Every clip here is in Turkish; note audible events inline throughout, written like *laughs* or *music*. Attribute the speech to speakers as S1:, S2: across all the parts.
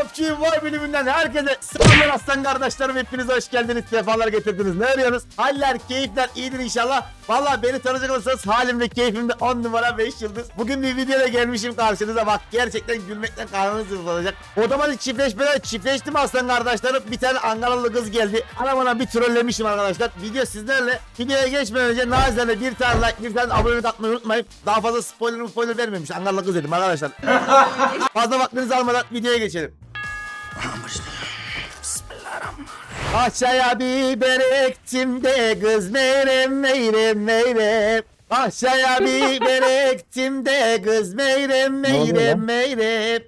S1: PUBG Mobile bölümünden herkese selamlar aslan kardeşlerim. Hepiniz hoş geldiniz. Sefalar getirdiniz. Ne arıyorsunuz? Haller, keyifler iyidir inşallah. Valla beni tanıyacak olursanız halim ve keyfimde 10 numara 5 yıldız. Bugün bir videoda gelmişim karşınıza. Bak gerçekten gülmekten karnınız zırvalayacak. Otomatik çiftleşmede çiftleştim aslan kardeşlerim. Bir tane Ankaralı kız geldi. Anamına bir trollemişim arkadaşlar. Video sizlerle. Videoya geçmeden önce nazarla bir tane like, bir tane abone atmayı unutmayın. Daha fazla spoiler spoiler vermemiş. Ankaralı kız dedim arkadaşlar. *laughs* Fazla vaktinizi almadan videoya geçelim. Aşağıya biber ektim de kız meyrem meyrem meyrem. Aşağıya biber ektim de kız meyrem meyrem meyrem.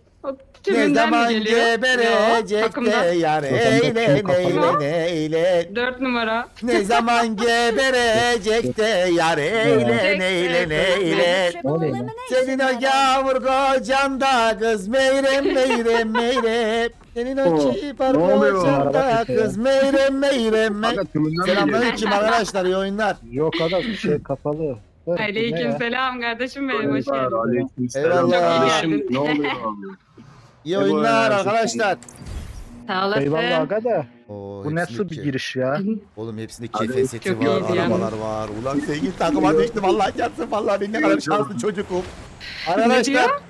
S1: Ne
S2: tümünden mi
S1: zaman
S2: geliyor?
S1: geberecek
S2: Yok,
S1: de yar eyle neyle neyle.
S2: Dört numara.
S1: Ne zaman geberecek de yar eyle neyle neyle.
S3: Ne oluyor lan?
S1: Senin o yağmur kocan da kız meyrem meyrem meyrem. Senin o
S3: Oo,
S1: kibar
S3: ne oluyor?
S1: kocan da kız meyrem meyrem meyrem.
S4: Aga tümünden mi geliyor?
S1: Selamünaleyküm arkadaşlar iyi oyunlar.
S3: Yok adam bir şey kapalı.
S2: Aleyküm selam kardeşim benim hoş geldin.
S4: Aleykümselam.
S1: Eyvallah.
S4: Kardeşim ne oluyor abi?
S1: İyi
S4: bu
S1: oyunlar arkadaşlar.
S2: Sağ olasın.
S3: Eyvallah aga da.
S1: Oo,
S3: Bu
S1: hepsinde
S3: nasıl bir
S1: ke-
S3: giriş ya?
S1: Oğlum hepsinde
S4: Abi,
S1: kefe seti
S2: çok
S1: var,
S2: iyiydi yani.
S1: arabalar var. Ulan zengin takıma düştüm Allah çarpsın vallahi ben ne kadar şanslı çocukum. Arkadaşlar.
S2: diyor?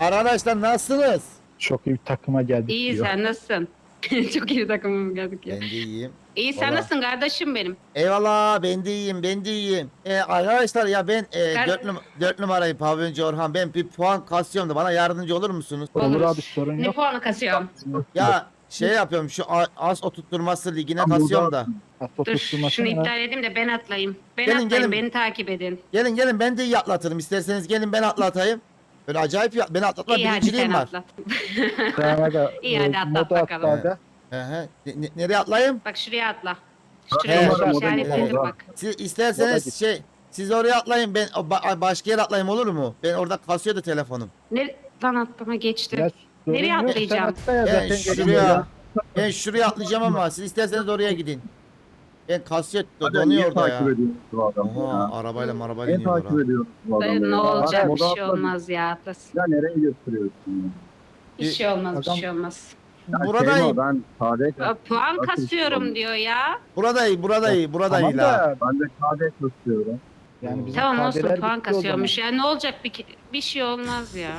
S1: Arkadaşlar nasılsınız?
S3: Çok iyi bir takıma geldik
S2: İyi
S3: diyor.
S2: sen nasılsın? *laughs* Çok iyi takımım geldik ya.
S1: Ben de iyiyim.
S2: İyi sen
S1: Vallahi.
S2: nasılsın kardeşim benim?
S1: Eyvallah ben de iyiyim ben de iyiyim. Ee, arkadaşlar ya ben e,
S2: Kar-
S1: 4, num 4 numarayı pavyoncu Orhan ben bir puan kasıyorum da bana yardımcı olur musunuz?
S3: Olur
S2: Olur.
S3: abi sorun
S2: Ne
S3: yok.
S2: puanı kasıyorum?
S1: Ya şey yapıyorum şu a- az oturtturması ligine kasıyorum
S4: burada-
S1: da.
S3: Hatta
S2: Dur şunu iptal edeyim de ben atlayayım. Ben
S1: Gelin,
S2: atlayayım
S1: gelin.
S2: beni takip edin.
S1: Gelin gelin ben de iyi atlatırım isterseniz gelin ben atlatayım. Böyle acayip ya beni atlatma
S2: İyi hadi
S1: birinciliğim
S2: sen
S1: var.
S2: atla.
S3: Tamam aga. *laughs*
S2: İyi, hadi
S3: e,
S2: atlat
S3: moda
S2: bakalım.
S1: He he. Ne- ne- nereye atlayayım?
S2: Bak şuraya atla. Şuraya işaretledim bak.
S1: Siz isterseniz şey siz oraya atlayın ben o ba- başka yere atlayayım olur mu? Ben orada kasıyor da telefonum.
S2: Ne lan atlama geçti.
S3: Ya, sorun
S2: Nereye
S3: yok, sen
S2: atlayacağım?
S3: atla ya,
S1: Ben
S3: zaten
S1: şuraya
S3: geliyor.
S1: ben şuraya atlayacağım ama siz isterseniz oraya gidin. Ben kasıyor
S4: Aga
S1: donuyor
S4: niye
S1: orada ya.
S4: takip ediyorsun bu adamı
S1: Oha
S4: ya?
S1: arabayla arabayla
S4: Niye
S1: iniyor
S4: takip
S1: oraya.
S4: ediyorsun bu adamı
S2: Dayı,
S4: ya?
S2: ne olacak bir şey olmaz ya atlasın.
S4: Ya nereye götürüyorsun ya?
S2: Bir şey olmaz bir
S3: Adam-
S2: şey olmaz.
S1: Buradayım.
S4: Şeyma, ben
S2: Aa, Puan
S4: Nasıl
S2: kasıyorum diyor ya.
S1: Burada iyi burada iyi burada iyi
S3: Tamam
S1: la.
S3: da
S4: ben de sade kasıyorum.
S3: yani bizim
S2: Tamam olsun puan
S3: bitti o zaman.
S2: kasıyormuş. Ya ne olacak bir, bir şey olmaz ya.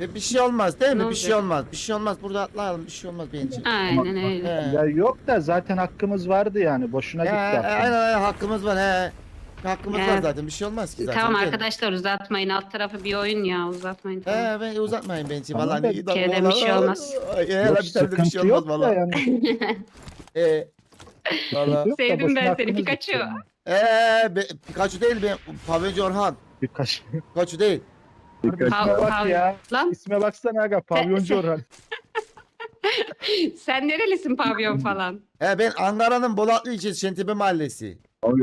S1: E, Bir şey olmaz değil mi?
S2: Ne
S1: Bir şey
S2: olacak?
S1: olmaz. Bir şey olmaz. Burada atlayalım. Bir şey olmaz bence.
S2: Aynen öyle.
S1: He.
S3: Ya yok da zaten hakkımız vardı yani. Boşuna
S1: He,
S3: gitti
S1: he, aynen aynen hakkımız var he. Hakkımız
S2: He.
S1: var zaten. Bir şey olmaz ki zaten.
S2: Tamam arkadaşlar uzatmayın. Alt tarafı bir oyun ya uzatmayın. Tamam.
S1: He ben uzatmayın bence.
S3: Tamam
S1: Vallahi
S3: da bir
S2: kereden bir şey olmaz.
S3: Yok,
S1: bir tane de bir şey
S3: sıkıntı
S1: olmaz
S3: yok da
S1: vallahi.
S3: yani. *laughs* Yok da
S2: Sevdim
S3: boşuna
S2: ben seni, Pikachu.
S1: Eee be, Pikachu değil ben Pavyoncu Orhan.
S3: Birkaç.
S1: Pikachu değil.
S2: Ha-
S3: İsme bak ya.
S2: Lan
S3: İsme baksana aga. Pavyoncu Orhan. *laughs*
S2: sen nerelisin pavyon falan?
S1: He ben Ankara'nın Bolatlı ilçesi Şentepe mahallesi.
S4: Abi,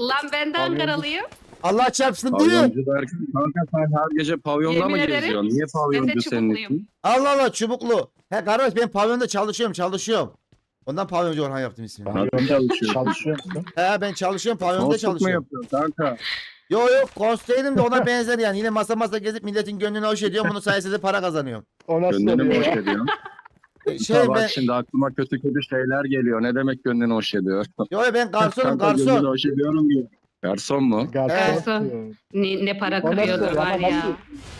S2: Lan ben de
S3: Pavyoncu-
S2: Ankaralıyım.
S1: Allah çarpsın diyor.
S4: pavyoncu derken kanka sen her gece pavyonda
S2: Yemin
S4: mı
S2: ederim,
S4: geziyorsun? Niye
S2: ben de
S4: pavyoncu senin
S2: çubukluyum.
S4: için?
S1: Allah Allah çubuklu. He kardeş ben pavyonda çalışıyorum çalışıyorum. Ondan Pavyoncu Orhan yaptım ismini.
S3: Pavyonda
S4: çalışıyorsun?
S3: çalışıyor musun?
S1: He ben çalışıyorum pavyonda
S4: Dostluk mu
S1: çalışıyorum.
S4: yapıyorsun kanka?
S1: Yo yo konsteydim de ona benzer yani. Yine masa masa gezip milletin gönlünü hoş ediyorum. Bunun sayesinde para kazanıyorum.
S3: O nasıl
S4: Gönlünü
S3: oluyor
S4: hoş
S3: ya?
S4: ediyorsun.
S1: E, Şey
S4: Şey, bak
S1: ben
S4: şimdi aklıma kötü kötü şeyler geliyor. Ne demek gönlünü hoş ediyor? *laughs*
S1: yo yo ben garsonum
S4: Kanka gönlünü
S1: garson.
S4: hoş ediyorum diyor. Garson mu?
S3: Garson.
S2: Ne, ne para
S3: O nasıl
S2: kırıyordur
S3: oluyor?
S2: var
S3: Ama
S2: ya.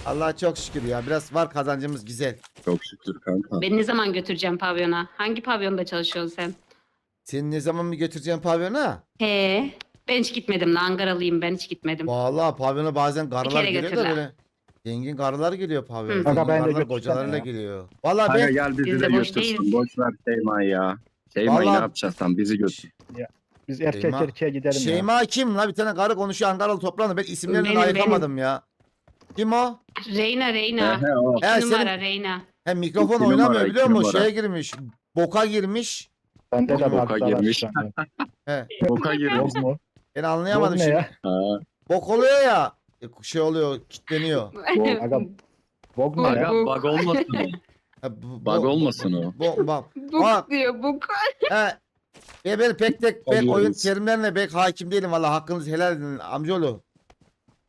S1: Allah çok şükür ya. Biraz var kazancımız güzel.
S4: Çok şükür kanka.
S2: Beni ne zaman götüreceğim pavyona? Hangi pavyonda çalışıyorsun sen?
S1: Seni ne zaman mı götüreceğim pavyona?
S2: He. Ben hiç gitmedim lan Ankaralıyım ben hiç gitmedim.
S1: Vallahi pavyona bazen karılar
S2: kere
S1: geliyor da
S2: götürler.
S1: böyle. Zengin karılar geliyor pavyona.
S2: Hı.
S1: Zengin
S3: Aga ben de
S1: karılar kocalarıyla
S3: ya.
S1: geliyor. Vallahi
S4: Kanka
S1: ben
S4: gel bizi
S2: Biz
S4: de
S2: de boş
S4: götürsün.
S2: değiliz.
S4: Boş ver Şeyma'yı ya. Şeyma'yı
S1: Vallahi-
S4: ne yapacaksan bizi götür.
S3: Biz erkek
S1: Şeyma-
S3: erkeğe gidelim ya.
S1: Şeyma kim la? Bir tane karı konuşuyor Ankaralı toprağında. Ben isimlerini
S2: Benim,
S1: ayıkamadım ya. Kim o?
S2: Reyna Reyna.
S4: He he o.
S1: He,
S2: İki numara
S1: senin-
S2: Reyna.
S1: He mikrofon
S4: İki
S1: oynamıyor
S4: numara,
S1: biliyor
S4: iki
S1: musun?
S4: numara.
S1: Şeye girmiş. Boka girmiş.
S3: Bende de
S4: Boka
S3: var
S4: girmiş. Boka girmiş.
S3: Yok mu?
S1: Ben
S3: Yok
S1: anlayamadım
S3: ne
S1: şimdi.
S3: ya?
S4: Ha.
S1: Bok oluyor ya. E, Şey oluyor, kitleniyor.
S3: Aga, Bog ne
S2: Bog-
S3: ya?
S4: Aga bug olmasın o.
S1: Ha, bu-
S4: Bug
S1: bu-
S4: olmasın o.
S1: Bu, bak.
S2: Buk diyor buk. *laughs*
S1: He. Ben, ben pek tek pek
S4: Alıyoruz.
S1: oyun terimlerine pek hakim değilim valla hakkınızı helal edin amcaoğlu.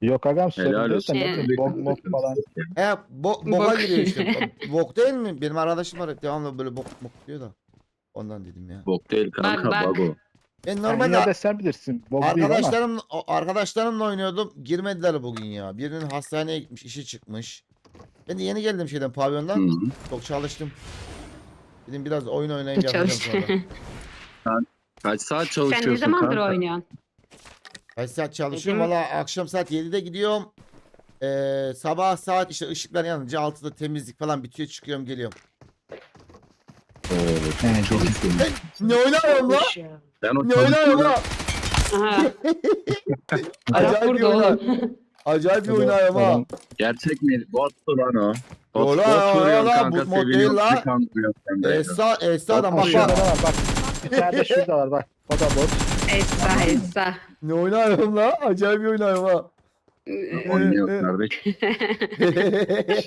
S3: Yok agam sorun
S4: Helal
S3: değil
S4: olsun.
S3: de ne
S2: Ee.
S3: bok mok falan.
S1: He bo boka
S2: Bok.
S1: giriyor işte. *laughs* Bok değil mi? Benim arkadaşım var devamlı böyle bok bok diyor da. Ondan dedim ya.
S4: Bok değil kanka
S2: bak.
S4: bug o.
S1: Ben
S3: Yani
S1: normalde
S3: yine de sen bilirsin. Bok değil ama.
S1: arkadaşlarım arkadaşlarımla oynuyordum. Girmediler bugün ya. Birinin hastaneye gitmiş, işi çıkmış. Ben de yeni geldim şeyden pavyondan.
S4: Hı.
S1: Çok çalıştım. Dedim biraz oyun oynayınca yapacağım
S2: Çalış.
S1: sonra. *laughs*
S4: Kaç saat
S2: Sen
S4: çalışıyorsun
S2: ne zamandır
S4: kanka?
S2: oynuyorsun?
S1: Kaç saat çalışıyorum?
S2: Dedim.
S1: Valla akşam saat 7'de gidiyorum. Ee, sabah saat işte ışıklar yanınca 6'da temizlik falan bitiyor çıkıyorum geliyorum.
S3: He,
S4: Çok istedim.
S1: Ne oynuyorum lan?
S4: Ben o
S1: Ne oynuyorum lan?
S2: Aha. *laughs*
S1: Acayip
S2: Arap
S1: bir
S2: burada
S1: oynar.
S2: oğlum.
S1: Acayip bir ha.
S3: Adam-
S4: Gerçek mi? Bottu lan o. Bot,
S1: Yo
S4: bot
S1: la, yo
S4: vuruyorsun
S1: la,
S4: kanka
S1: bu mod değil la.
S4: Sen de.
S1: Esra, Esra'dan
S3: Bak
S1: bak bak.
S3: var bak. Bir tane de şurada var bak. O da bot.
S2: Esra Esra.
S1: Ne oynuyorum lan? Acayip bir oynuyorum ha.
S4: Oynuyor
S1: Ee,
S4: kardeş.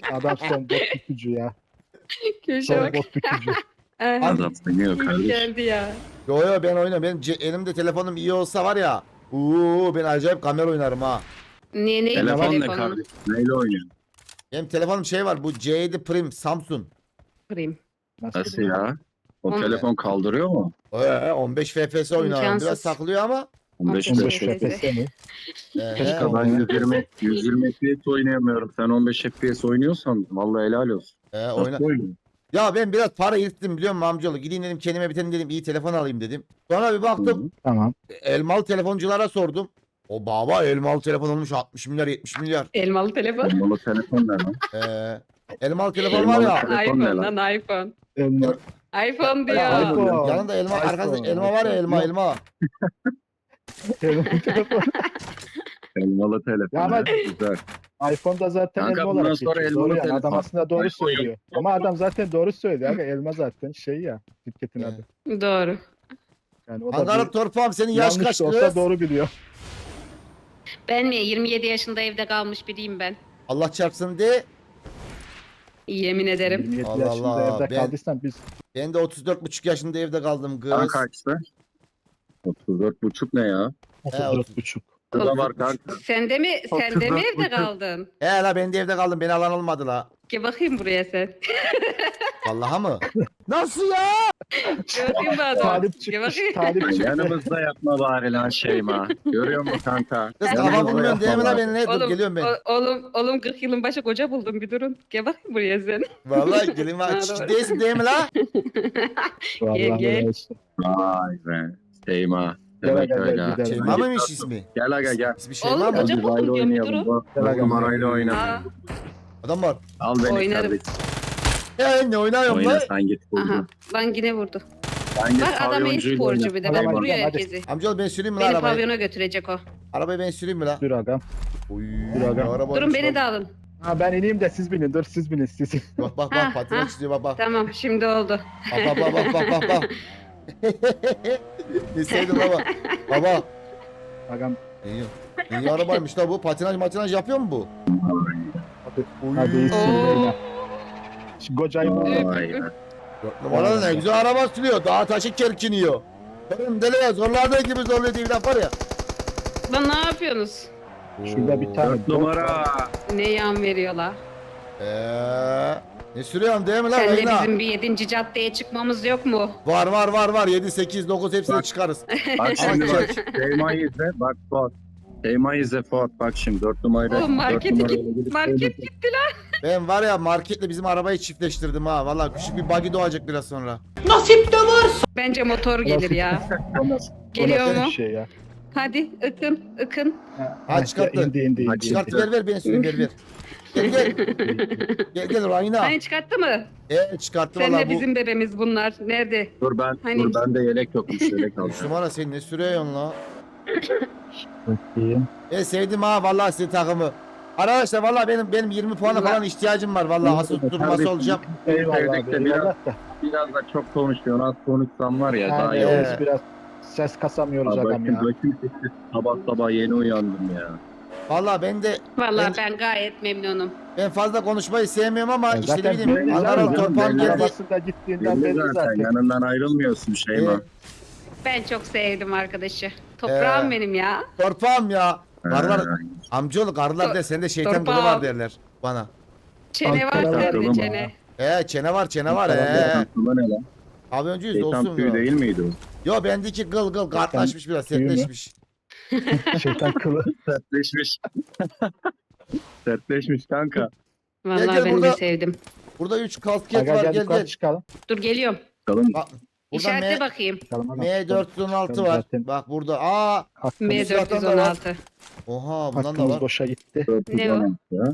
S4: *laughs*
S3: Adam son bot bükücü ya.
S2: Köşe
S3: Son
S2: bak.
S3: bot bükücü. *laughs*
S2: Aha.
S4: Adam oynuyor kardeş.
S2: geldi ya.
S1: Yo yo ben oynuyorum. Benim ce- elimde telefonum iyi olsa var ya. Uuu ben acayip kamera oynarım ha.
S2: Niye ne
S4: Telefon ne
S2: telefonun?
S4: kardeş? Neyle oynuyorsun?
S1: Benim telefonum şey var bu C7 Prim Samsung.
S2: Kırayım.
S4: Nasıl ya? O
S2: On-
S4: telefon kaldırıyor mu?
S1: Ee, 15 FPS oynuyorum. Biraz
S2: İmkansız.
S1: saklıyor ama.
S4: 15
S2: 15
S3: 15
S2: FPS.
S3: Mi?
S1: Ee,
S4: Ben 120, 120 FPS oynayamıyorum. Sen 15 FPS oynuyorsan vallahi helal olsun.
S1: Ee,
S4: Nasıl
S1: oyna.
S4: oynuyorsun?
S1: Ya ben biraz para yırttım biliyor musun amcaoğlu? Gideyim dedim kendime bir tane dedim iyi telefon alayım dedim. Sonra bir baktım
S3: Tamam.
S1: elmalı telefonculara sordum. O baba elmalı telefon olmuş 60 milyar 70 milyar.
S2: Elmalı telefon.
S4: Olmalı telefon ne lan?
S1: Ee, elmalı telefon var ya.
S4: Telefon ne
S2: iPhone
S4: lan?
S2: lan iPhone.
S3: Elma.
S2: iPhone diyor.
S3: İPhone.
S1: yanında elma arkasında elma var ya elma. Elma *laughs*
S3: telefon.
S4: Elmalı telefon.
S3: Ya ama-
S4: Güzel.
S3: iPhone'da zaten
S4: Kanka
S3: elma
S4: bundan
S3: olarak
S4: sonra
S3: geçiyor.
S4: elmalı
S3: Doğru yani. Adam aslında doğru
S4: iPhone yok.
S3: söylüyor. Ama adam zaten doğru söylüyor. Aga. Elma zaten şey ya. Şirketin
S1: Evet.
S3: adı.
S2: Doğru.
S3: Yani o da bir,
S1: Torpam senin yaş
S3: yanlış
S1: kaç
S3: da olsa
S1: kız?
S3: doğru biliyor.
S2: Ben mi? 27 yaşında evde kalmış biriyim ben.
S1: Allah çarpsın de.
S2: Yemin ederim.
S3: 27
S1: Allah
S3: yaşında
S1: Allah,
S3: evde
S1: ben-
S3: kaldıysan biz
S1: Ben de 34,5 yaşında evde kaldım kız.
S4: Sen kaçtı? 34 buçuk ne ya?
S3: 34 buçuk.
S4: Bu da var kanka.
S2: Sen de mi sen de mi
S4: 34
S2: evde kaldın?
S1: He la ben de evde kaldım beni alan olmadı la.
S2: Gel bakayım buraya sen. *laughs*
S1: Vallahi mı? *laughs* Nasıl ya?
S2: Gördün mü adam?
S3: Talip
S2: Gel
S3: çıkmış.
S2: bakayım.
S3: Talip çıkmış.
S4: Yanımızda yapma bari lan Şeyma. Görüyor musun kanka?
S1: Kız
S4: Yanımızda
S1: kafa değil mi la
S4: yapma
S1: beni ne? Dur
S2: Oğlum,
S1: geliyorum ben.
S2: o- oğlum, oğlum 40 yılın başı koca buldum bir durun. Gel bakayım buraya sen.
S1: Vallahi *laughs* gelin var.
S2: Ha, doğru.
S1: değilsin değil mi la?
S3: Vallahi
S2: Gel, gel.
S3: olsun.
S4: Vay be. Şeyma.
S3: Gel
S4: Demek
S3: aga, gel,
S4: öyle. ha.
S3: gidelim.
S1: Şeyma mıymış ismi?
S4: Gel aga gel.
S1: İsmi Şeyma
S2: Oğlum,
S1: mı?
S4: Hadi
S2: buldum
S4: ayrı
S2: diyorum, bir
S4: oynayalım.
S2: durun.
S4: Bu
S3: Gel aga,
S4: numarayla
S2: Aa,
S4: oynayalım.
S1: Adam var.
S4: Al beni
S2: Oynarım.
S4: kardeşim.
S1: He ne oynuyorum
S4: Oyna
S1: la?
S4: sen git.
S2: Aha. Lan yine vurdu.
S4: Sen git
S2: Bak adam
S4: pavyoncuyu
S2: e-sporcu
S4: oyna.
S2: bir de. Ben
S3: hadi,
S2: vuruyor
S3: hadi.
S2: herkesi.
S1: Amcaoğlu ben süreyim mi la
S2: Beni
S1: arabayı?
S2: pavyona götürecek o.
S1: Arabayı ben süreyim mi la?
S3: Dur.
S1: Uy,
S3: aga.
S1: ne araba
S2: Durun
S1: olmuş
S2: beni
S1: lan.
S2: de alın.
S3: Ha ben ineyim de siz binin. Dur siz binin siz.
S1: Bak bak
S2: Ha,
S1: bak patina
S2: ha.
S1: çiziyor bak bak.
S2: Tamam şimdi oldu.
S1: Bak bak bak bak bak bak bak. *laughs* ne sevdim baba. Baba.
S3: Agam
S1: İyi. İyi arabaymış la bu. Patinaj matinaj yapıyor mu bu?
S3: hadi,
S1: Uy.
S3: hadi iyisin beyler.
S4: Vay be.
S1: Dört numaralı ne güzel araba sürüyor. Dağ taşı kerkiniyor. Benim deliye zorladığı gibi zorluyor diye bir laf var ya.
S2: Lan ne yapıyorsunuz?
S3: Şurada bir tane
S4: Dört numara.
S2: Ne yan veriyorlar?
S1: Eee. Ne sürüyorsun değil mi lan
S2: Sen de bizim bir yedinci caddeye çıkmamız yok mu?
S1: Var var var var. 7, 8, 9 hepsini
S4: Bak.
S1: çıkarız. *laughs*
S4: Bak şimdi bak. Şeyma'yı izle. Bak Fuat. Şeyma'yı izle Fuat. Bak şimdi 4 numarayla.
S2: Oğlum markete
S4: dört numarayla
S2: git- market gitti lan.
S1: Ben var ya marketle bizim arabayı çiftleştirdim ha. Vallahi küçük bir buggy doğacak biraz sonra.
S2: Bence motor gelir ya. Geliyor mu?
S3: bir Şey ya.
S2: Hadi ıkın ıkın.
S3: Ha,
S1: Ha, çıkarttı.
S3: İndi indi indi.
S1: Çıkart
S3: indi.
S1: ver ver ben süreyim ver ver. Gel gel. gel gel Reyna.
S2: Hani çıkarttı mı?
S1: Ee çıkarttı
S2: Sen
S1: valla
S2: de
S1: bu.
S2: bizim bebemiz bunlar. Nerede?
S4: Dur ben,
S2: Hani-
S4: dur ben de yelek yokmuş yelek alacağım.
S1: Müslümana sen ne sürüyorsun la?
S3: Bakayım.
S1: Ben sevdim ha vallahi sizi takımı. Arkadaşlar vallahi benim benim 20 puana falan ihtiyacım var vallahi asıl tutturması olacağım.
S3: Eyvallah
S4: biraz-. Biraz da çok konuşuyorsun. Az konuşsam var ya daha
S3: Yani
S4: iyi olur.
S3: biz biraz ses kasamıyoruz
S4: Abi Bakın
S3: ya.
S4: sesi. Sabah sabah yeni uyandım ya.
S1: Vallahi ben de
S2: Vallahi
S1: Ben-
S2: ben gayet memnunum.
S1: ben fazla konuşmayı sevmiyorum ama
S3: E,
S1: işte ne
S3: Zaten
S1: bileyim
S3: belli
S1: Ankara
S3: zaten.
S4: Belli.
S1: geldi.
S3: Arabasında gittiğinden
S4: Belli
S3: belli
S4: zaten.
S3: zaten.
S4: Yanından ayrılmıyorsun Şeyma.
S1: Evet.
S2: Ben çok sevdim arkadaşı. Toprağım
S1: Ee.
S2: benim ya.
S1: Torpam ya. Karlar,
S4: Ha,
S1: amcaoğlu karlar de sende şeytan kılı var derler bana.
S2: Çene var
S3: Ankara
S2: sende çene.
S1: He çene var çene var he.
S4: Şeytan kılı ne lan?
S1: Pavyoncu yüz
S4: Şeytan
S1: olsun
S4: tüyü
S1: ya.
S4: değil miydi o?
S1: Yo bendeki gıl gıl kartlaşmış biraz sertleşmiş. *laughs*
S3: Şeytan kılı. *laughs*
S4: Sertleşmiş. *laughs* Sertleşmiş kanka.
S2: Vallahi
S1: gel
S2: ben
S1: burada.
S2: de sevdim.
S1: Burada 3 kasket
S3: Aga
S1: var
S3: gel
S1: gel
S3: yukarı
S1: gel.
S3: çıkalım.
S2: Dur geliyorum.
S4: Bakalım.
S1: Bak, burada
S2: İşaretle
S1: M,
S2: bakayım.
S3: çıkalım aga.
S1: M416
S3: Çıkalım
S1: var.
S3: zaten.
S1: Bak burada. Aa.
S3: Hakkımız,
S1: silahtan da var.
S2: M416.
S1: Oha bundan da var.
S3: boşa gitti.
S2: Ne o?
S4: Ya.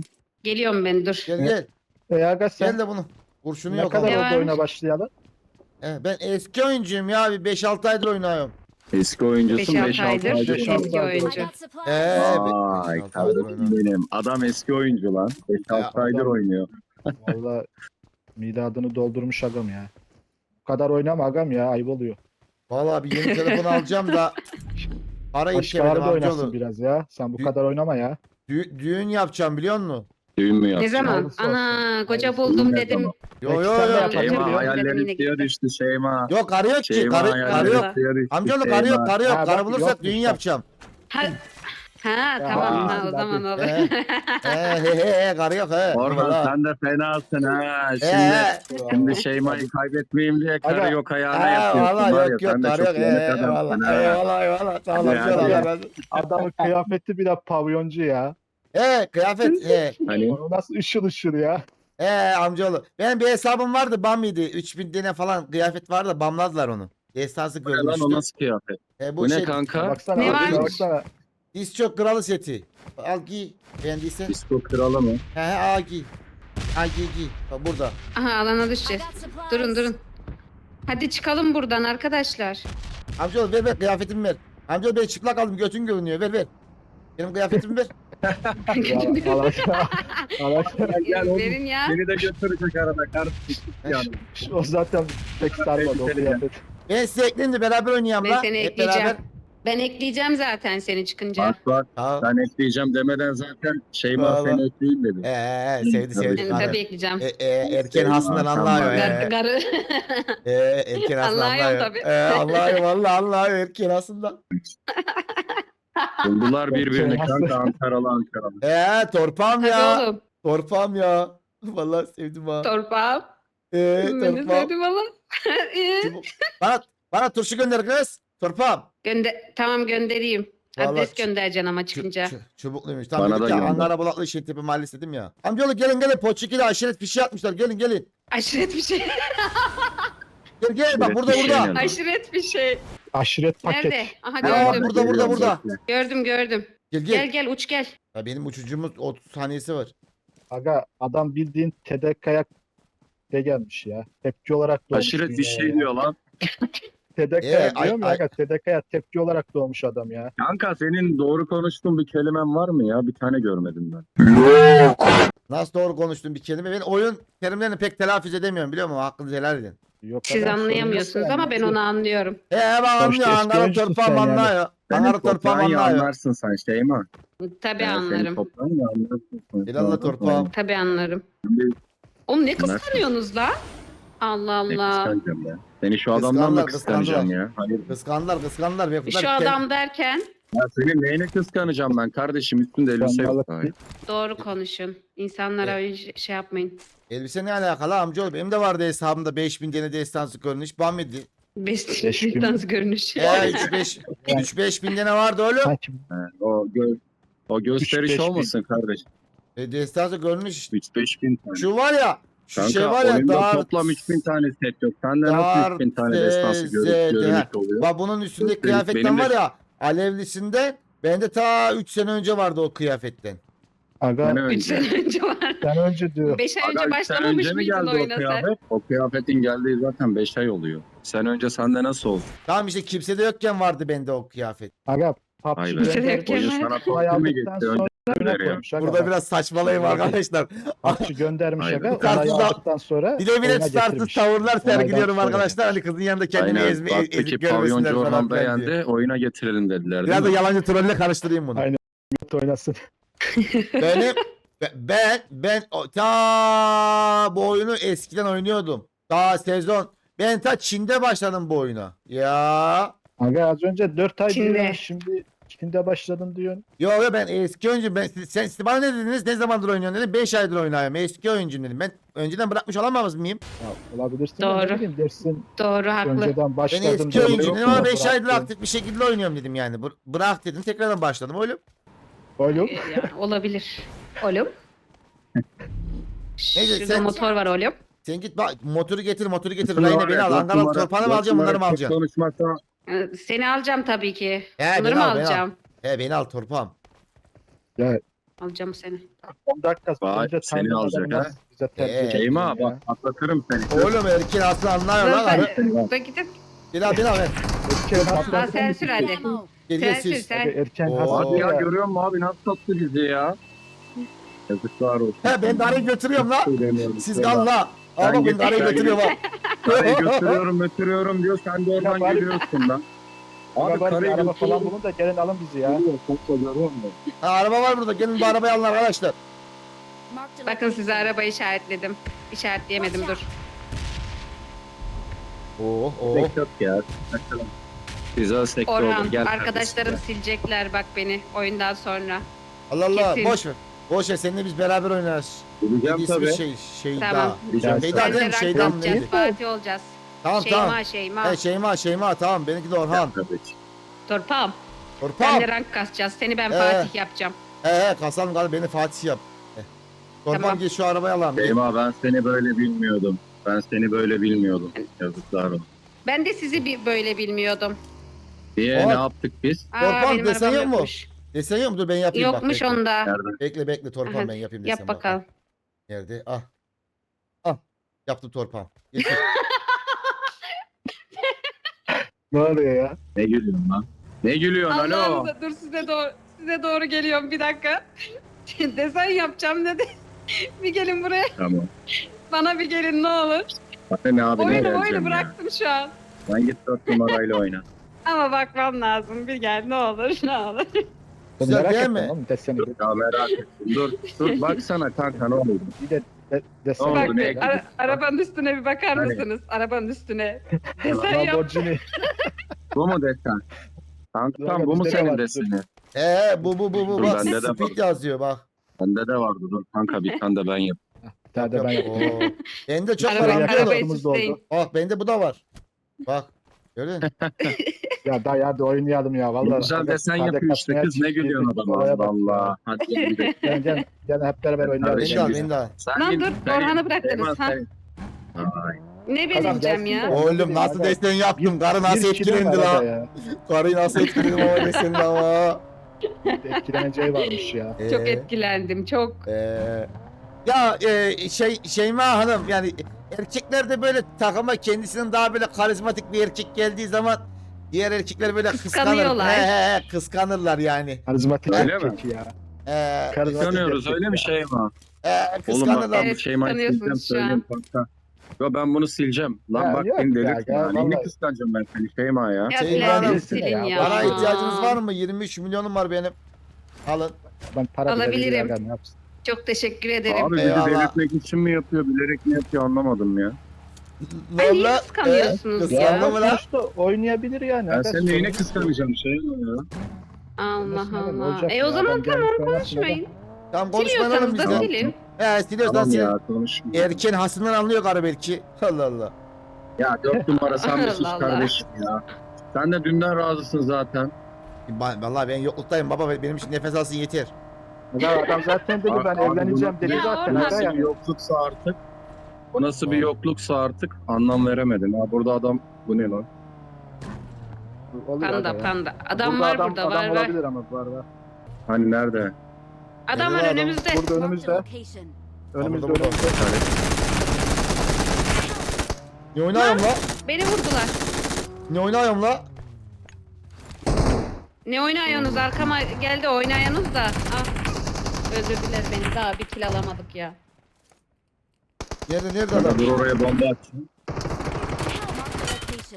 S2: Geliyorum ben dur.
S1: Gel gel.
S3: E aga sen
S1: Gel de bunu. Kurşunu
S3: ne
S1: yok
S3: kadar
S1: ama.
S2: Ne
S3: oldu oyuna başlayalım?
S1: He, ben eski oyuncuyum ya. Bir 5-6 aydır oynuyorum.
S4: Eski oyuncusun
S2: 5-6
S4: 5-6
S2: aydır
S4: aydır.
S3: Beş, altı
S2: eski
S3: aydır.
S2: oyuncu.
S1: Ee,
S4: Vay
S1: 5-6 aydır
S4: kardeşim
S1: oynuyorum.
S4: benim. Adam eski oyuncu lan. 5-6
S1: Ya,
S4: aydır
S3: adam-
S4: oynuyor.
S3: Valla miladını doldurmuş agam ya. Bu kadar oynama agam ya ayıp oluyor.
S1: Vallahi bir yeni telefon alacağım da para
S3: Başkaları
S1: yetişemedim
S3: da oynasın
S1: amcaoğlu.
S3: biraz ya. Sen bu
S1: Dü-
S3: kadar oynama ya.
S1: Dü- düğün yapacağım biliyor musun?
S4: Düğün mü
S2: Ne zaman?
S3: Hayırlısı olsun.
S2: Ana koca buldum dedim.
S1: Yo yo
S3: sen de
S1: yo.
S3: yaparsın.
S2: Şeyma, Dedim,
S4: hayallerin
S2: yine
S4: suya düştü Şeyma.
S1: Yok karı yok ki.
S4: Şeyma
S1: Karı, karı
S4: hayallerin
S1: yok.
S4: suya düştü.
S1: Amcaoğlu karı yok
S4: Şeyma.
S1: karı yok.
S3: Ha,
S1: Karı
S3: bak,
S1: bulursak
S3: yokmuş
S1: düğün
S3: bak.
S1: yapacağım.
S2: Ha, ha tamam ha, o zaman olur.
S1: He. he he he he karı yok he.
S4: Orhan sen de fenasın ha.
S1: He,
S4: Şimdi,
S1: he.
S4: şimdi Şeyma'yı kaybetmeyeyim diye karı
S3: Aga.
S4: yok ayağına
S1: He
S4: yapıyorsun.
S1: valla
S4: var ya,
S1: yok yok
S4: sen de
S1: karı
S4: çok
S1: yok. He
S4: yanık
S1: he
S4: adamsın
S1: valla.
S4: ha.
S1: Eyvallah eyvallah. Sağ ol
S4: Hadi, hadi.
S3: Adamın kıyafeti bile pavyoncu ya.
S1: He kıyafet he.
S4: Hani
S3: O nasıl ışıl ışıl ya.
S1: He amcaoğlu. Benim bir hesabım vardı bamydi. 3000 tane falan kıyafet vardı da bamladılar onu. Destansı
S4: bu lan o nasıl kıyafet?
S1: E,
S4: Bu ne
S1: şey,
S4: kanka?
S3: Baksana.
S2: Ne varmış?
S3: Baksana.
S1: Diz çok kralı seti. Al giy. Beğendiysen.
S4: Disco kralı mı?
S1: He he al giy. Al giy giy. Bak burada.
S2: Aha alana düşeceğiz. Durun durun. Hadi çıkalım buradan arkadaşlar.
S1: Amcaoğlu ver ver kıyafetimi ver. Amcaoğlu ben çıplak aldım götün görünüyor ver ver. Benim kıyafetimi ver.
S3: Ya, Allah aşkına. Allah aşkına.
S4: Gel oğlum.
S2: Verin ya.
S4: Seni de götürecek arada kardeşim. Yani.
S3: O zaten pek sarmadı o kıyafet.
S1: Ben size ekleyeyim de beraber oynayalım
S2: Ben
S1: la.
S2: seni
S1: Hep
S2: ekleyeceğim.
S1: beraber.
S2: Ben ekleyeceğim zaten seni çıkınca.
S4: Bak bak
S1: Tamam.
S4: ben ekleyeceğim demeden zaten Şeyma
S1: Vallahi.
S4: seni ekleyeyim dedi.
S1: Ee, sevdi sevdi.
S2: Ben
S1: Aynen.
S2: tabii ekleyeceğim.
S1: E, e, erken hasından anlıyor.
S2: Gar-
S1: E,
S2: Garı.
S1: e, erken hasından
S2: Anlıyor
S1: anlıyor.
S2: tabii.
S1: E, anlıyor valla anlıyor erken hasından. *laughs*
S4: Buldular birbirini kanka Ankaralı Ankaralı.
S1: E, torpağım
S2: Hadi
S1: ya.
S2: oğlum.
S1: Torpağım ya. Vallahi sevdim ha.
S2: Torpağım.
S1: E,
S2: Ben de
S1: torpağım.
S2: sevdim valla. *laughs* İyi.
S1: Çubuk. Bana, bana turşu gönder kız. Torpağım.
S2: Gönder tamam göndereyim.
S1: Vallahi
S2: Adres
S1: ç-
S2: göndereceksin ama çıkınca.
S1: ç- çubukluymuş. Tamam
S4: Bana
S1: dedik
S4: da
S1: ya
S4: gönder.
S1: Ankara Bulaklı Şehirtepe Mahallesi dedim ya. Amcaoğlu gelin gelin Poçiki'de aşiret fişi atmışlar. Gelin gelin.
S2: Aşiret bir şey. *laughs*
S1: Gel gel bak
S4: Aşiret
S1: burada
S4: fişi
S1: burada.
S4: ne?
S2: Aşiret bir şey.
S3: Aşiret paket.
S2: Nerede? Aha
S1: Aa,
S2: gördüm.
S1: burada burada burada.
S2: Gördüm gördüm.
S1: Gel
S2: Gel
S1: gel.
S2: gel uç gel.
S1: Ya benim uçucumuz 30 saniyesi var.
S3: Aga adam bildiğin TDK'ya de gelmiş ya. Tepki olarak doğmuş.
S4: Aşiret bir
S3: dünyaya
S4: şey
S3: ya.
S4: diyor lan. *laughs*
S3: TDK'ya
S1: Ee, ay-
S3: diyorum ya
S1: ay-
S3: aga TDK'ya tepki olarak doğmuş adam ya.
S4: Kanka senin doğru konuştuğun bir kelimen var mı ya? Bir tane görmedim ben.
S1: Nasıl doğru konuştun bir kelime. Ben oyun terimlerini pek telaffuz edemiyorum biliyor musun? Hakkınızı helal edin.
S3: Yok
S2: Siz
S3: adam
S2: anlayamıyorsunuz ama ben onu anlıyorum.
S1: He ben anlıyor.
S3: eski
S1: Ankara
S3: oyuncusun
S1: torpağım
S3: sen yani.
S1: anlıyor.
S4: Toprağın ya
S1: anlıyor.
S4: anlarsın sen Şeyma.
S2: Tabii
S4: Yani
S2: anlarım.
S1: Bilal'la torpağım.
S2: Tabii anlarım. Oğlum ne kıskanıyorsunuz la? Allah
S4: ne
S2: Allah.
S4: kıskanacağım ya. Seni şu adamdan mı kıskanacağım ya? Hayır.
S1: Kıskandılar. Ben
S2: Şu adam derken
S4: Ya senin neyini kıskanacağım ben kardeşim üstünde elbise yok.
S2: Doğru konuşun. İnsanlara öyle şey- yapmayın.
S1: Elbise ne alakalı amcaoğlu? Benim de vardı hesabımda 5000 tane destansı görünüş. Bamidi.
S2: Best
S3: Beş gün.
S2: dans görünüş.
S1: He 3-5 3-5 bin tane vardı oğlum.
S3: Sanki
S4: He, o, gö o gösteriş
S3: beş bin.
S4: olmasın kardeş.
S1: E, destansı görünüş işte.
S4: 3-5 bin tane.
S1: Şu var ya. Şu
S4: Kanka
S1: şey var ya
S4: oyunda
S1: dar.
S4: toplam 3000 tane set yok. Sende
S1: Dar-
S4: nasıl 3000 tane destansı gör
S1: zede.
S4: görünüş oluyor?
S1: Bak bunun üstündeki
S4: Benim-
S1: kıyafetten
S4: benim de-
S1: var ya. Alevlisinde bende ta 3 sene önce vardı o kıyafetten.
S3: Aga
S2: 3
S4: önce.
S2: sene önce var.
S3: sen önce diyor.
S2: 5 ay
S4: Aga,
S2: önce
S4: üç sene
S2: başlamamış
S4: önce mi
S2: mıydın
S4: geldi
S2: oyuna
S4: o
S2: sen?
S4: kıyafet? O kıyafetin geldiği zaten 5 ay oluyor. Sen önce sende nasıl oldu?
S1: Tamam işte kimsede yokken vardı bende o kıyafet.
S3: Aga
S4: Vay
S3: PUBG
S4: be.
S2: Sen erken
S3: göndermiş.
S4: Oyun sana mu
S3: aldıktan
S4: geçti? Önce
S3: sonra oyuna koymuş aga.
S1: Burada biraz saçmalayayım arkadaşlar.
S3: PUBG göndermiş
S4: Aynen.
S3: aga.
S1: Tarzı da-
S3: aldıktan sonra
S1: Bir de bile
S3: oyuna
S1: tutarsız
S3: getirmiş.
S1: tavırlar sergiliyorum
S3: sonra.
S1: arkadaşlar. Hani kızın yanında kendini
S4: Aynen.
S1: ezme,
S4: Baktı ki
S1: görmesinler
S4: pavyoncu
S1: falan
S4: Orhan
S1: filan diye.
S4: beğendi. Oyuna getirelim dediler
S1: Biraz da
S4: değil mi?
S1: yalancı trolle karıştırayım bunu.
S3: Aynen. oynasın.
S1: Benim be- ben ben o- ta bu oyunu eskiden oynuyordum. Daha sezon ben ta Çin'de başladım bu oyuna. Ya
S3: Aga az önce 4 ay
S2: Çin'de.
S3: diyorum şimdi Şimdi başladım diyorsun.
S1: Yo yo ben eski oyuncuyum. Ben, sen siz bana ne dediniz? Ne zamandır oynuyorsun dedim. 5 aydır oynuyorum. Eski oyuncuyum dedim. Ben önceden bırakmış olamaz mıyım?
S3: Ya, olabilirsin. de
S2: Doğru.
S3: Ne bileyim dersin.
S2: Doğru haklı.
S3: Önceden
S1: Ben
S3: başladım.
S1: eski
S3: diyorsun,
S1: oyuncuyum dedim ama 5
S3: bıraktın.
S1: aydır aktif bir şekilde oynuyorum dedim yani. Bır- bırak dedim tekrardan başladım oğlum.
S3: Oğlum.
S2: Ee, ya, olabilir. Oğlum. *laughs*
S1: Neyse,
S2: Şurada
S1: sen-
S2: motor var oğlum.
S1: Sen git bak motoru getir motoru getir. Rayna beni al. Ankara
S4: numara-
S1: torpanı mı alacaksın bunları mı alacaksın?
S4: Konuşmasa
S2: Ee, Seni alacağım tabii ki.
S1: He,
S2: Bunları
S1: beni
S2: mı
S1: al, beni al.
S2: alacağım?
S1: He beni al torpam.
S3: Ya
S2: Alacağım seni.
S3: 10 dakika
S4: Vay,
S3: önce
S4: seni
S3: tanıdığım
S4: alacak
S3: adamı
S4: ha.
S3: Bize tercih
S1: Ee,
S4: Şeyma bak atlatırım seni.
S1: Oğlum erkeğin aslında anlıyor lan.
S2: Zaten
S1: Abi. *laughs*
S2: da gidip
S1: Beni al beni al. ver.
S3: Erkeğin
S2: Aa, sen sür hadi. Sen
S1: gel
S2: sür
S1: siz.
S2: sen.
S3: Erken
S1: Oo.
S4: Hadi ya
S3: ya.
S4: görüyor musun abi nasıl sattı bizi ya. Yazıklar olsun.
S1: He ben de arayı götürüyorum la.
S4: Söylemiyorum.
S1: Siz kal la. Ama
S4: Ben git-
S1: götürüyorum ha.
S4: Karayı götürüyorum götürüyorum diyor sen de oradan
S3: Ya bari-
S4: geliyorsun lan.
S3: Abi
S4: Abi karayı
S3: araba falan
S4: götürüyorum.
S3: bulun da gelin alın bizi ya.
S1: Ha, araba var burada. Gelin bu arabayı alın arkadaşlar.
S2: Bakın size arabayı işaretledim. İşaretleyemedim dur.
S1: Oo oo.
S4: Sektör ya. Güzel sektör
S2: Orhan
S4: olur. Gel
S2: arkadaşlarım
S4: kardeşim.
S2: silecekler bak beni oyundan sonra.
S1: Allah Allah
S2: Kesin.
S1: boş ver. Boş ver seninle biz beraber oynarız.
S4: Bileceğim
S1: Neydi ismi
S4: tabii.
S1: şey şey
S2: Tamam.
S1: daha.
S4: Bileceğim
S1: Şeyda
S4: tabii.
S1: değil
S2: Ben
S1: mi? Şeyda mı neydi?
S2: Fatih olacağız.
S1: Tamam
S2: Şeyma,
S1: tamam.
S2: Şeyma.
S1: He Şeyma Şeyma tamam benimki de Orhan.
S4: Tabii.
S2: Torpam. Ben
S1: Torpam.
S2: de rank kasacağız. Seni ben
S1: Ee.
S2: Fatih yapacağım.
S1: He he kasalım galiba beni Fatih yap. He. Torpam
S2: Tamam.
S1: gel şu arabayı alalım.
S4: Şeyma ben seni böyle bilmiyordum. Ben seni böyle bilmiyordum. Yazıklar olsun.
S2: Ben de sizi bir böyle bilmiyordum.
S4: Diye ne yaptık biz?
S2: Aa, benim
S1: desen
S2: arabam
S1: yok mu?
S2: yokmuş.
S1: Desen yok mu? Dur ben yapayım bak.
S2: Yokmuş
S1: bekle.
S2: onda.
S4: Nereden?
S1: Bekle bekle Torpam
S2: Aha,
S1: ben yapayım desen
S2: Yap
S1: bak.
S2: bakalım.
S1: Nerede? Ah. Ah. Yaptım Torpam. Getir. *laughs*
S3: Ne oluyor ya?
S4: Ne gülüyorsun lan? Ne gülüyorsun alo?
S2: Allah'ım dur size doğru size doğru geliyorum bir dakika. *laughs* Desen yapacağım dedi. *laughs* bir gelin buraya.
S4: Tamam.
S2: Bana bir gelin ne olur.
S4: Hadi ne abi ne
S2: oyunu
S4: geleceğim
S2: oyunu
S4: ya?
S2: bıraktım şu an.
S4: Sen git dört numarayla oyna.
S2: Ama bakmam lazım. Bir gel ne olur ne olur.
S1: Güzel
S3: merak
S1: değil
S3: ettim
S1: mi?
S3: oğlum deseni.
S4: Ya merak ettim. Dur dur *laughs* baksana kanka ne oldu?
S3: Bir de de, desen.
S4: Ne oldu,
S2: Bak
S4: ne
S2: bir ara- arabanın üstüne bir bakar
S4: Hani?
S2: mısınız? Arabanın üstüne. *laughs* Desen yap.
S3: Lamborghini.
S4: Bu mu desen?
S3: Kanka,
S4: bu mu
S3: bizde de
S4: senin
S3: var,
S4: deseni?
S1: He bu bu bu bu
S4: Dur,
S1: bak
S4: bende de
S1: speed
S4: var.
S1: yazıyor bak.
S4: Bende de vardı dur kanka bir tane de ben yap. *laughs*
S3: Daha da ben
S1: Yap,
S3: yapayım.
S1: oo. Bende çok var
S2: Arabayı,
S3: da oldu.
S2: süsleyin.
S1: Bak bende bu da var. Bak. Gördün mü? *laughs*
S3: Ya dayı hadi oynayalım ya. Vallahi.
S4: güzel desen yapıyor işte kız ne gülüyorsun adama Allah. Hadi *laughs* gidelim.
S3: Gel gel. Gel hep beraber oynayalım.
S1: Beni de al
S4: güzel.
S1: beni de al.
S4: Sen
S2: Lan dur, Orhan'ı bıraktınız, ha? Ne vereceğim ya?
S1: Oğlum nasıl destek yaptım? Karı nasıl etkilendi la?
S3: ya.
S1: Karıyı nasıl etkiledim ama desenin ama.
S3: Etkileneceği varmış ya.
S1: Ee,
S2: Çok etkilendim çok.
S1: ee, ya e, şey Şeyma Hanım yani erkekler de böyle takıma kendisinin daha böyle karizmatik bir erkek geldiği zaman diğer erkekler böyle kıskanır.
S2: Kıskanıyorlar.
S1: He, he, he, kıskanırlar yani.
S3: Karizmatik
S4: Öyle
S3: erkek ya.
S1: Ee,
S3: Karizmatik
S4: Kıskanıyoruz
S3: erkek
S4: öyle
S3: ya.
S4: mi Şeyma?
S1: e,
S4: Oğlum bak
S1: kıskanırlar.
S4: ben bu
S2: Evet, kıskanıyorsunuz
S4: sileceğim
S2: şu an.
S4: söyleyeyim kanka. Yo ben bunu sileceğim. Lan
S3: Ya
S4: bak
S3: yok
S4: beni
S3: ya,
S4: delirtme
S3: ya,
S4: ya. Neyini
S3: vallahi.
S4: kıskanacağım ben seni Şeyma ya?
S2: Ya
S1: Şey
S2: silin
S3: ya.
S1: Bana ihtiyacınız var mı? 23 milyonum var benim. Alın.
S3: Ben para bile
S2: Alabilirim.
S3: ne yapsın?
S2: Çok teşekkür ederim.
S4: Abi bizi
S1: Eyvallah.
S4: delirtmek için mi yapıyor bilerek mi yapıyor anlamadım ya.
S2: Ay, niye
S1: Valla,
S2: kıskanıyorsunuz
S1: e,
S2: ya?
S1: kıskanma mı lan?
S3: Sonuçta oynayabilir yani.
S4: Ben senin neyine kıskanacağım ya?
S2: Allah
S3: Nasıl yani,
S2: Allah.
S3: olacak
S2: E
S3: ya,
S2: o zaman
S3: adam
S2: tamam
S3: gelmiş
S2: konuşmayın.
S1: Tamam konuşmayalım
S2: Siliyorsanız
S1: biz
S2: da
S1: de.
S2: silin.
S1: He siliyorsan
S4: Tamam
S1: sil.
S4: ya konuşma.
S1: Erken hasımdan anlıyor karı belki. *laughs* Allah Allah.
S4: Ya dört numara sen *laughs* bir sus
S2: Allah Allah.
S4: kardeşim ya. Sen de dünden razısın zaten.
S1: Vallahi ben yokluktayım baba benim için nefes alsın yeter.
S3: Ya adam *laughs* zaten dedi ben
S4: Abi
S3: evleneceğim dedi zaten. Aga
S4: Nasıl bir
S3: yani.
S4: yokluksa artık. Bu nasıl bir yokluksa artık anlam veremedim. Ha burada adam bu ne lan?
S3: Oluyor
S2: Panda
S3: aga ya.
S2: panda. Adam var
S3: adam,
S2: burada
S3: adam
S2: var var.
S3: olabilir ama var var.
S4: Hani nerede?
S2: Adam var
S1: adam?
S2: önümüzde.
S3: Burada önümüzde. Önümüzde
S1: burada,
S3: önümüzde.
S1: Ne oynuyorum la?
S2: Beni vurdular.
S1: Ne oynuyorum la?
S2: Ne oynayorsunuz? Arkama geldi oynayanız da. Ah. Öldürdüler beni. Daha bir kill alamadık ya.
S1: Nerede nerede adam?
S4: Dur oraya bomba atayım.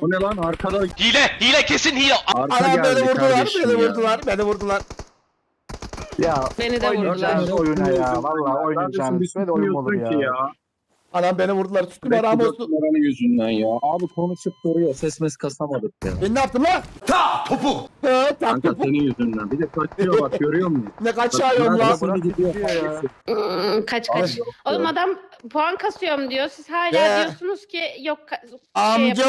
S4: Bu ne lan arkada
S5: Hile, hile kesin hile.
S4: arka
S1: Ana
S4: geldi
S1: beni vurdular,
S4: kardeşim
S1: beni
S4: ya.
S1: vurdular, beni vurdular.
S3: Ya
S2: Beni de
S3: oynayacağınız
S2: vurdular.
S3: oyuna ya. Vallahi
S4: Neredesin?
S3: oynayacağınız
S4: Bir
S3: böyle oyun mu olur
S4: tutmuyorsun
S3: ya.
S4: ki ya.
S1: Anam beni vurdular. Tuttum
S4: Belki
S1: aram olsun.
S4: numaranın yüzünden ya. Abi konuşup duruyor. Ses mes kasamadık ya.
S1: Ben ne yaptım lan? Ta topu. He
S4: Kanka
S1: taktım.
S4: senin yüzünden. Bir de kaçıyor bak görüyor musun?
S1: Ne kaçıyorum lan.
S4: arabasını gidiyor.
S3: ya.
S2: Hmm, kaç kaç. Oğlum adam puan kasıyorum diyor. Siz hala
S1: He.
S2: diyorsunuz ki yok ka- şey yapıyor,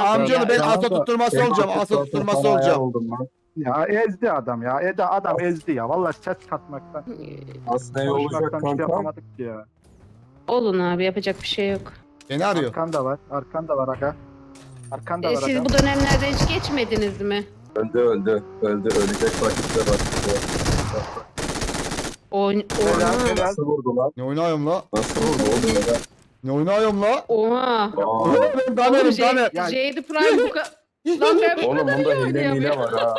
S1: Amcaoğlu, ben
S3: Ya,
S1: asa
S3: ya,
S1: tutturması olacağım. Asa tutturması olacağım.
S4: oldum lan.
S3: Ya ezdi adam ya. Eda adam ezdi ya. Vallahi ses katmaktan.
S4: Aslında ne olacak
S3: konuşmaktan bir şey
S4: kanka?
S3: yapamadık ki ya.
S2: Olun abi yapacak bir şey yok.
S1: Beni arıyor.
S3: Arkan da var. Arkan da var aga. Arkan da
S2: E,
S3: var
S2: siz
S3: aga.
S2: bu dönemlerde hiç geçmediniz mi?
S4: Öldü öldü. Öldü. Ölecek vakitte bak.
S2: O,
S3: Helal,
S2: oha.
S3: helal.
S4: Nasıl vurdu lan?
S1: Ne oynuyorum la?
S4: Nasıl vurdu oğlum ya?
S1: Ne oynuyorum la?
S2: Oha.
S4: Aa,
S1: Ben kamerim
S2: Oğlum, J-
S1: kamer.
S3: Ya-
S2: Jade Prime bu kadar... Lan ben bu
S4: Oğlum
S2: kadar
S4: bunda
S2: iyi
S4: hile hile
S2: oynayamıyorum.
S4: var ha.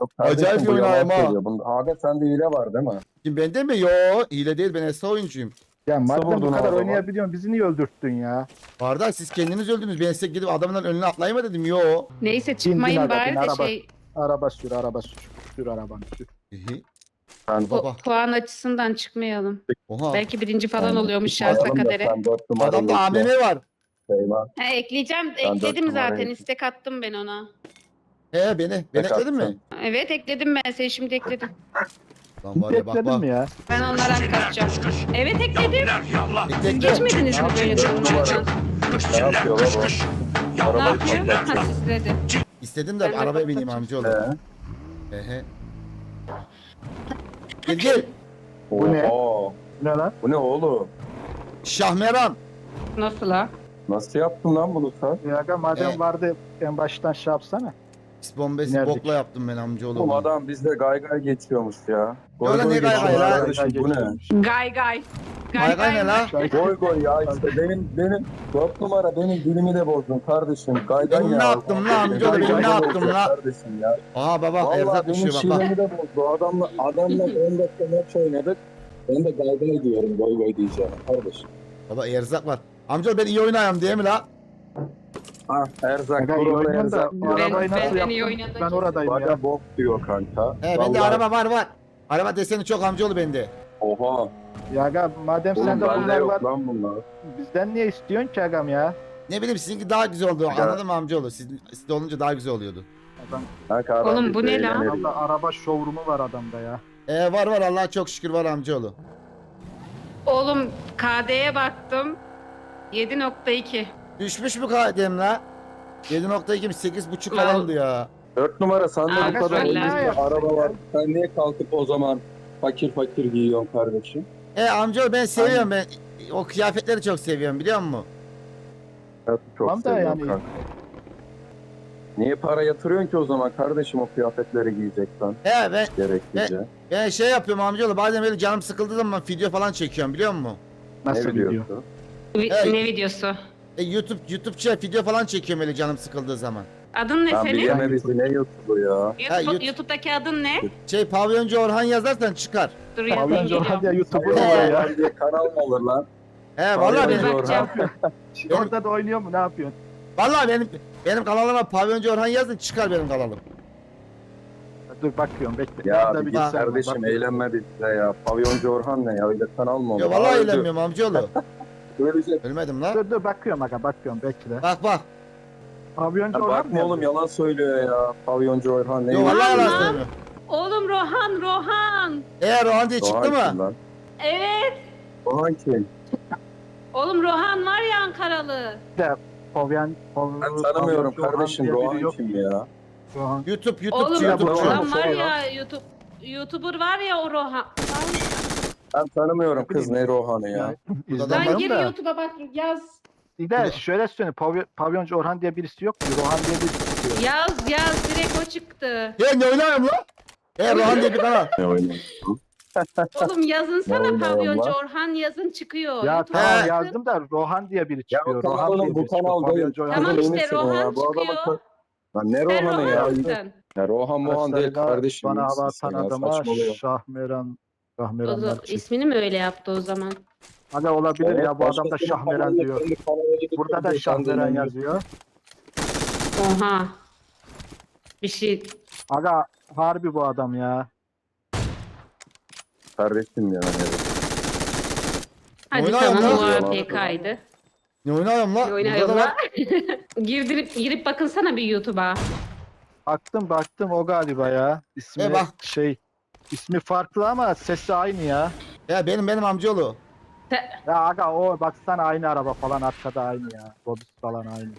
S4: Yok,
S1: Acayip
S4: bu
S1: bir
S4: yalan
S1: oynayım ha.
S4: söylüyor. Bunda, abi sende hile var değil mi?
S1: Kim bende mi? Yo hile değil ben Esra oyuncuyum.
S3: Ya madem bu kadar
S4: adama?
S3: oynayabiliyorsun bizi niye öldürttün ya?
S1: Kardeş siz kendiniz öldünüz. Ben size gidip adamın önüne atlayayım mı dedim. Yo.
S2: Neyse çıkmayın
S3: aga,
S2: bari
S3: bin
S2: de
S3: araba.
S2: şey
S3: Araba sür, araba sür. Sür arabanı sür.
S1: Hihi.
S4: Ben
S2: pu-
S1: Baba.
S2: puan açısından çıkmayalım.
S1: Oha.
S2: Belki birinci falan
S4: Ben-
S2: oluyormuş şansa kadere.
S1: Adamda. AMM var.
S2: Ha, ekleyeceğim.
S4: Ben dört
S2: Ekledim zaten.
S4: numarayım.
S2: istek attım ben ona.
S1: He beni. Beni ekledin mi?
S2: Evet ekledim ben seni şimdi ekledim. *laughs*
S1: Lan var ya bak bak.
S3: ya?
S2: Ben onlara katacağım. Evet ekledim. Siz
S1: Ekledin.
S2: geçmediniz mi böyle durumlardan?
S4: Ne yapıyor lan bu?
S2: Ne
S4: Araba
S2: yapıyor? Ha
S4: patlatacak.
S2: sizledi.
S1: İstedim de arabaya bineyim amcaoğlu.
S4: He?
S1: Ehe. Gel gel.
S3: Bu ne? Ne lan?
S4: Bu ne oğlum?
S1: Şahmeran.
S2: Nasıl ha?
S4: Nasıl yaptın lan bunu sen?
S3: Ya aga madem vardı en baştan şey yapsana.
S1: Pis bombesi
S3: Nerede?
S1: bokla yaptım ben amcaoğlu.
S4: Oğlum adam bizde gay gay geçiyormuş ya.
S1: Yo lan ne gay gay
S4: geçiyor
S1: lan?
S4: Kardeşim bu ne?
S2: Gay gay.
S1: Gay gay ne la?
S4: Goy goy ya işte benim benim dört numara benim dilimi de bozdun kardeşim. Gay gay
S1: Ben
S4: ya.
S1: ne yaptım lan amcaoğlu, ben ne yaptım lan?
S4: Kardeşim ya.
S1: Aha baba
S4: Vallahi
S1: erzak
S4: benim
S1: düşüyor bak bak.
S4: şivemi de bozdu. Adamla adamla *laughs* 10 dakika maç oynadık. Ben de gay gay diyorum goy goy diyeceğim kardeşim.
S1: Baba erzak var. Amcaoğlu ben iyi oynayayım değil mi la?
S4: Ah erzak
S3: Aga iyi
S4: kurumda
S3: oynuyorsun da
S4: erzak.
S2: Ben-
S3: arabayı nasıl
S2: iyi
S3: yaptın?
S2: oynadı
S3: Ben oradayım ya.
S4: Bana bok diyor kanka.
S1: He bende
S4: Vallahi.
S1: araba var var. Araba deseni çok amcaoğlu bende.
S4: Oha.
S3: Ya aga madem
S4: Oğlum
S3: sende
S4: bende
S3: bunlar var
S4: lan bunlar.
S3: bizden niye istiyorsun ki agam ya?
S1: Ne bileyim sizinki daha güzel oldu.
S4: Ya.
S1: Anladın mı amcaoğlu? Siz, sizde olunca daha güzel oluyordu.
S3: Adam,
S4: Kanka adam
S2: Oğlum bu ne lan?
S3: Allah araba showroom'u var adamda ya.
S1: E var var Allah'a çok şükür var amcaoğlu.
S2: Oğlum KD'ye baktım. 7.2.
S1: Düşmüş mü kadem la? 7.2 mi? 8.5
S2: Mal.
S1: falandı ya.
S4: Dört numara sende bu kadar ucuz bir araba var. Sen niye kalkıp o zaman fakir fakir giyiyorsun kardeşim?
S1: E amcaoğlu ben seviyorum ben. O kıyafetleri çok seviyorum biliyor musun?
S4: Evet, çok
S3: Tamam da
S4: seviyorum
S3: yani-
S4: kanka. Niye para yatırıyorsun ki o zaman kardeşim o kıyafetleri giyeceksen
S1: He ben,
S4: gerektiğince?
S1: ben şey yapıyorum amcaoğlu bazen böyle canım sıkıldığı zaman video falan çekiyorum biliyor musun?
S3: Nasıl
S4: ne
S3: gidiyor?
S2: Vi-
S1: Evet.
S2: Ne videosu?
S1: E, YouTube YouTube şey video falan çekiyorum öyle canım sıkıldığı zaman.
S2: Adın ne
S4: Ben
S2: senin?
S4: bizi ne YouTube'u ya?
S2: YouTube,
S1: Ha, YouTube-
S2: YouTube'daki adın ne?
S1: Şey pavyoncu Orhan yazarsan çıkar.
S2: Dur yazayım
S3: Alınca
S2: geliyorum.
S3: hadi ya YouTube'u var ya.
S4: Orhan diye kanal mı olur lan?
S1: He vallahi
S4: Pavyoncu
S1: benim,
S2: bakacağım.
S3: Orada da oynuyor mu ne yapıyorsun?
S1: vallahi benim benim kanalıma pavyoncu Orhan yazın çıkar benim kanalım.
S3: Dur bakıyorum bekle.
S4: Ya
S3: Nerede
S4: bir
S3: bilgisayar
S4: git
S3: var,
S4: kardeşim
S3: bakıyorum.
S4: eğlenme bizde ya. Pavyoncu Orhan ne ya? Öyle kanal mı olur?
S1: Ya vallahi
S4: Pavyoncu-
S1: eğlenmiyorum amcaoğlu. *laughs*
S4: Böyle şey.
S1: Ölmedim lan.
S3: Dur dur bakıyorum aga bakıyorum bekle.
S1: Bak bak.
S3: Pavyoncu
S4: Ya
S3: Orhan
S4: bakma
S3: mı
S4: oğlum
S3: yazıyor?
S4: yalan söylüyor ya. Pavyoncu Orhan ne?
S1: Yo vallahi yalan
S2: lan.
S1: söylüyorum.
S2: Oğlum Rohan, Rohan.
S1: Eğer Orhan diye çıktı
S4: Orhan
S1: mı?
S4: kim lan?
S2: Evet.
S4: Orhan kim?
S2: Oğlum Rohan var ya Ankaralı.
S3: Pavyon, Pav-
S4: Ben tanımıyorum
S3: Pavyoncu Orhan
S4: kardeşim.
S3: diye biri
S4: Rohan
S3: yok.
S4: kim ya?
S3: Rohan.
S1: YouTube
S2: Oğlum
S1: YouTube'cu
S3: ya,
S1: YouTube'cu.
S3: Rohan.
S2: Rohan var
S3: Şey
S2: ya YouTube YouTuber var ya o Rohan.
S4: Ben tanımıyorum kız ne Rohan'ı ya.
S1: Tamam
S3: İzlemiyorum
S2: gir
S3: da.
S2: YouTube'a bak yaz.
S3: De şöyle söyleyeyim. Pavy- Pavyoncu Orhan diye birisi yok ki. Rohan diye birisi çıkıyor.
S2: Yaz yaz direkt o çıktı.
S1: He ne oynarım lan? He Orhan diye bir kanal. *laughs*
S4: Ne oynuyorsun?
S2: Oğlum yazın sana pavyoncu
S4: lan?
S2: Orhan yazın çıkıyor.
S3: Ya
S2: YouTube'a
S3: tamam
S1: He.
S3: yazdım da Rohan diye biri
S4: Ya
S3: çıkıyor. Rohan
S4: kanal
S3: diye
S4: bu
S3: biri çıkıyor.
S4: kanal değil.
S3: Pavyoncu Orhan.
S2: Tamam işte Rohan
S4: ya, bu adama
S2: çıkıyor.
S4: Lan ne
S2: Sen
S4: Rohan'ı ya?
S2: Rohan'sın.
S4: Ya Rohan Mohan değil kardeşim.
S3: Bana hava atan
S4: ya,
S3: adama
S4: saçmalıyor.
S3: Şahmeran.
S2: O
S3: Şahmeranlar
S2: zaman
S3: çıktı.
S2: ismini mi öyle yaptı o zaman?
S3: Hadi olabilir ya bu adam da
S4: Başkasının
S3: Şahmeran diyor.
S4: kendi kanalına gidip
S3: Burada da
S4: kendi
S3: Şahmeran
S4: kendine-
S3: yazıyor.
S2: Oha. Bir şey.
S3: Aga harbi bu adam ya.
S4: Kardeşim ya.
S2: Hadi
S1: Oyna
S2: tamam o APK'ydı.
S1: Ne oynuyorum lan? Burada
S2: oynayalım
S1: da
S2: la. *laughs* Girdirip, girip bakınsana bir YouTube'a.
S3: Baktım baktım o galiba ya. İsmi
S1: E bak.
S3: şey ismi farklı ama sesi aynı ya.
S1: Ya benim benim amcaoğlu.
S3: Ya aga o baksana aynı araba falan arkada aynı ya. Bobis falan aynı.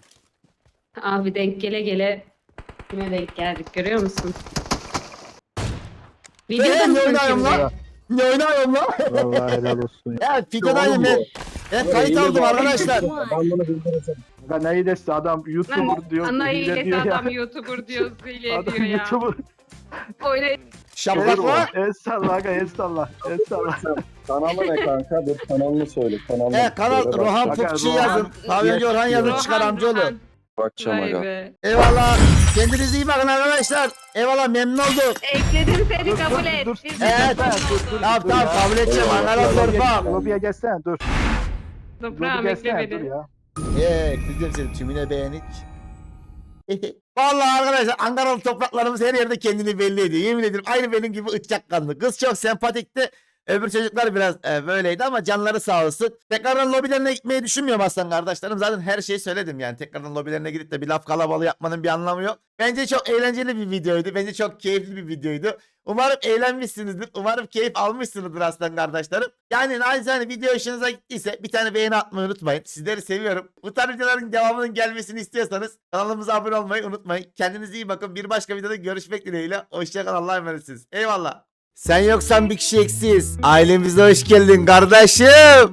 S2: Abi denk gele gele kime denk geldik görüyor musun?
S1: Ee,
S2: Videoda
S1: ne
S2: mısın
S1: oynuyorum
S2: şimdi?
S1: lan? Ne oynuyorum lan?
S3: Vallahi helal olsun ya. *laughs*
S1: Ya Fido'dayım ben. Ben kayıt aldım arkadaşlar.
S4: Ben bunu bildireceğim.
S3: Aga neyi dese adam YouTuber diyor.
S2: Ana
S3: hile
S2: iyilesi
S3: diyor ya.
S2: adam YouTuber diyor, zile
S3: Adam
S2: diyor ya.
S3: YouTuber.
S2: Oyna
S1: Şaplakla.
S3: El salla aga. El salla.
S4: Kanalı ne kanka? Dur kanalını söyle. Kanalını
S1: He kanal
S4: söyle, bak.
S1: Rohan
S3: Aga,
S1: Pupçu
S3: Rohan-
S1: yazın. Pavyoncu Orhan yazın çıkar amcaoğlu.
S4: Bakacağım
S2: Vay
S4: aga.
S2: be.
S1: Eyvallah. Kendinize iyi bakın arkadaşlar. Eyvallah memnun olduk.
S2: Ekledim seni
S3: Dur,
S2: kabul et.
S3: dur.
S1: Evet.
S3: Dur, dur,
S1: Tamam
S3: dur
S1: tamam
S3: ya.
S1: kabul edeceğim.
S4: Eyvallah.
S1: Ankara
S3: Lobiye,
S1: Torfa.
S3: lobiye gelsene dur.
S2: Toprağım
S3: Lobiye
S2: ekle
S3: gelsene dur
S2: beni.
S3: ya.
S1: Eee ekleyeceğim seni tümüne beğenik. *laughs* Vallahi arkadaşlar Ankaralı topraklarımız her yerde kendini belli ediyor. Yemin ederim aynı benim gibi ıçacak kanlı. Kız çok sempatikti. Öbür çocuklar biraz e, böyleydi ama canları sağ olsun. Tekrardan lobilerine gitmeyi düşünmüyorum aslan kardeşlerim. Zaten her şeyi söyledim yani. Tekrardan lobilerine gidip de bir laf kalabalığı yapmanın bir anlamı yok. Bence çok eğlenceli bir videoydu. Bence çok keyifli bir videoydu. Umarım eğlenmişsinizdir. Umarım keyif almışsınızdır aslan kardeşlerim. Yani naçizane video hoşunuza gittiyse bir tane beğeni atmayı unutmayın. Sizleri seviyorum. Bu tarz videoların devamının gelmesini istiyorsanız kanalımıza abone olmayı unutmayın. Kendinize iyi bakın. Bir başka videoda görüşmek dileğiyle. Hoşçakalın. Allah'a emanetsiniz. Eyvallah. Sen yoksan bir kişi eksiyiz. Ailemize hoş geldin kardeşim.